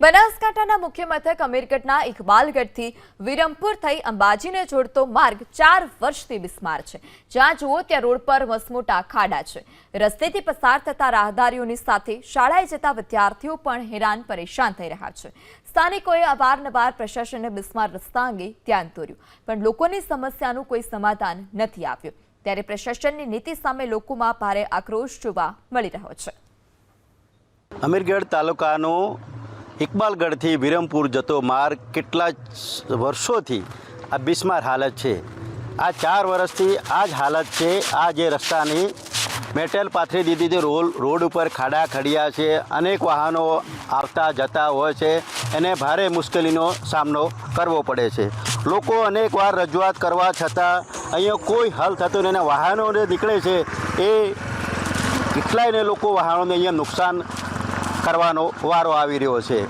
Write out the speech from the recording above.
બનાસકાંઠાના મુખ્ય મથક અમીરગઢના ઇકબાલગઢથી વિરમપુર થઈ અંબાજીને જોડતો માર્ગ ચાર વર્ષથી બિસ્માર છે. જ્યાં જુઓ ત્યાં રોડ પર મસમોટા ખાડા છે. રસ્તેથી પસાર થતા રાહદારીઓની સાથે શાળાએ જતા વિદ્યાર્થીઓ પણ હેરાન પરેશાન થઈ રહ્યા છે. સ્થાનિકોએ અવારનવાર પ્રશાસને બિસ્માર રસ્તા અંગે ધ્યાન દોર્યું, પણ લોકોની સમસ્યાનું કોઈ સમાધાન નથી આવ્યું. ત્યારે પ્રશાસનની નીતિ સામે લોકોમાં ભારે આક્રોશ જોવા મળી રહ્યો છે. અમીરગઢ તાલુકાનો ઇકબાલગઢથી વિરમપુર જતો માર્ગ કેટલા જ વર્ષોથી આ બિસ્માર હાલત છે. આ ચાર વર્ષથી આ જ હાલત છે. આ જે રસ્તાની મેટલ પાથરી દીધી છે રોલ, રોડ ઉપર ખાડા ખડિયા છે. અનેક વાહનો આવતા જતા હોય છે. એને ભારે મુશ્કેલીનો સામનો કરવો પડે છે. લોકો અનેકવાર રજૂઆત કરવા છતાં અહીંયા કોઈ હલ થતું નહીં વાહનો જે નીકળે છે. એ કેટલાયને લોકો વાહનોને અહીંયા નુકસાન કરવાનો વારો આવી રહ્યો છે.